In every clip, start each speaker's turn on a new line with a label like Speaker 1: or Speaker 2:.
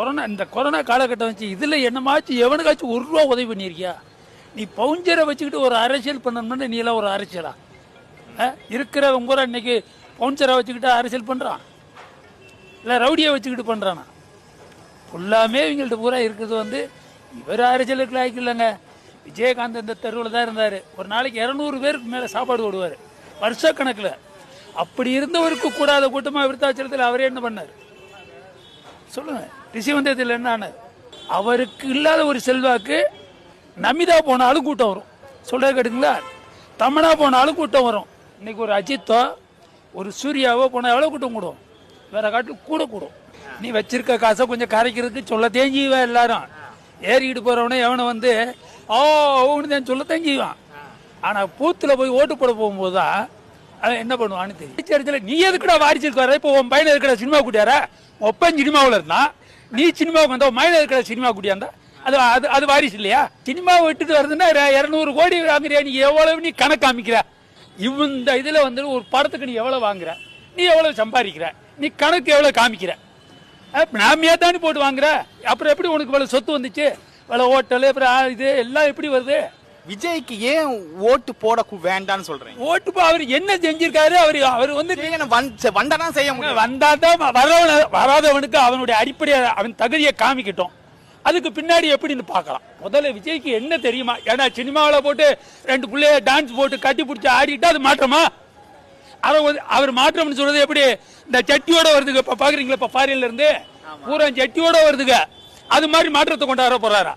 Speaker 1: Corona இந்த corona காலகட்டம் வச்சு இதில் என்னமாச்சும் எவனுக்காச்சும் ஒரு ரூபா உதவி பண்ணியிருக்கியா நீ பவுஞ்சரை வச்சுக்கிட்டு ஒரு அரசியல் பண்ணணும்னு நீ எல்லாம் ஒரு அரசியலா? இருக்கிற இருக்கிறவங்க கூட இன்னைக்கு பவுஞ்சரை வச்சுக்கிட்டு அரசியல் பண்ணுறான் இல்லை ரவுடியை வச்சுக்கிட்டு பண்ணுறானா ஃபுல்லாமே இவங்கள்ட்ட பூரா இருக்கிறது வந்து இவர் அரசியலுக்கு லாய்க்கு விஜயகாந்த் இந்த தெருவில் தான் இருந்தார். ஒரு நாளைக்கு இரநூறு பேருக்கு மேலே சாப்பாடு போடுவார். வருஷக்கணக்கில். அப்படி இருந்தவருக்கு கூடாத கூட்டமாக விருத்தாச்சலத்தில் அவரே என்ன பண்ணார்? சொல்லுங்கள் ரிஷிவந்தத்தில் என்னான்னு அவருக்கு இல்லாத ஒரு செல்வாக்கு நமிதா போனாலும் கூட்டம் வரும். சொல்கிறது கேட்டுங்களா தமிழா போனாலும் கூட்டம் வரும். இன்னைக்கு ஒரு அஜித்தோ ஒரு சூர்யாவோ போனால் எவ்வளோ கூட்டம் கூடும்? வேற காட்டில் கூட கூடும். நீ வச்சிருக்க காசை கொஞ்சம் கரைக்கிறதுக்கு சொல்ல தேஞ்சிவா எல்லாரும். ஏறிக்கிட்டு போகிறவனே எவனை வந்து ஓ அவனு தான் சொல்ல தேஞ்சிவான். ஆனால் பூத்தில் போய் ஓட்டு போட போகும்போது தான் அவன் என்ன பண்ணுவான்னு தெரியும். சரிச்சல நீ எதுக்குடா வாரிச்சிருக்கு வர இப்போ உன் பையனை இருக்கிற சினிமா கூட்டியாரா ஒப்பன் சினிமாவில் இருந்தான் நீ சினிமாவுக்கு வந்தா உன் இருக்கிற சினிமா கூட்டியாந்தா அது அது அது வாரிசு இல்லையா? சினிமாவை விட்டுட்டு வருதுன்னா இரநூறு கோடி வாங்குறியா நீ எவ்வளவு நீ கணக்கு காமிக்கிற? இந்த இதில் வந்து ஒரு படத்துக்கு நீ எவ்வளோ வாங்குற? நீ எவ்வளோ சம்பாதிக்கிற? நீ கணக்கு எவ்வளோ காமிக்கிற? அப்ப தானே போட்டு வாங்குற? அப்புறம் எப்படி உனக்கு இவ்வளோ சொத்து வந்துச்சு? இவ்வளோ ஹோட்டல் அப்புறம் இது எல்லாம் எப்படி வருது?
Speaker 2: விஜய்க்கு ஏன் ஓட்டு போட வேண்டாம்னு சொல்றீங்க?
Speaker 1: ஓட்டு போ- அவர் என்ன செஞ்சிருக்காரு? அவர் அவர் வந்து
Speaker 2: வந்த வந்தா செய்ய முடியும்.
Speaker 1: வந்தாதான் வரவன வராதவனுக்கு அவனுடைய அடிப்படை அவன் தகுதியை காமிக்கட்டும். அதுக்கு பின்னாடி எப்படின்னு பார்க்கலாம்? முதல்ல விஜய்க்கு என்ன தெரியுமா? ஏன்னா சினிமாவில் போட்டு ரெண்டு பிள்ளைய டான்ஸ் போட்டு கட்டி பிடிச்சி ஆடிட்டு அது மாற்றமா? அவர் வந்து- அவர் மாற்றம்னு சொல்றது எப்படி? இந்த சட்டியோட வருதுங்க இப்ப பாக்குறீங்களா? இப்ப ஃபாரின்ல இருந்து? பூரா சட்டியோட வருதுங்க. அது மாதிரி மாற்றத்தை கொண்டாட போறாரா?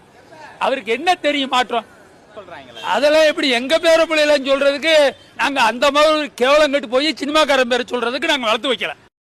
Speaker 1: அவருக்கு என்ன தெரியும் மாற்றம்? அதெல்லாம் எப்படி எங்க பேர பிள்ளைலன்னு சொல்றதுக்கு நாங்க அந்த மாதிரி கேவலம் கட்டு போய் சினிமாக்காரன் பேரை சொல்றதுக்கு நாங்க வளர்த்து வைக்கல.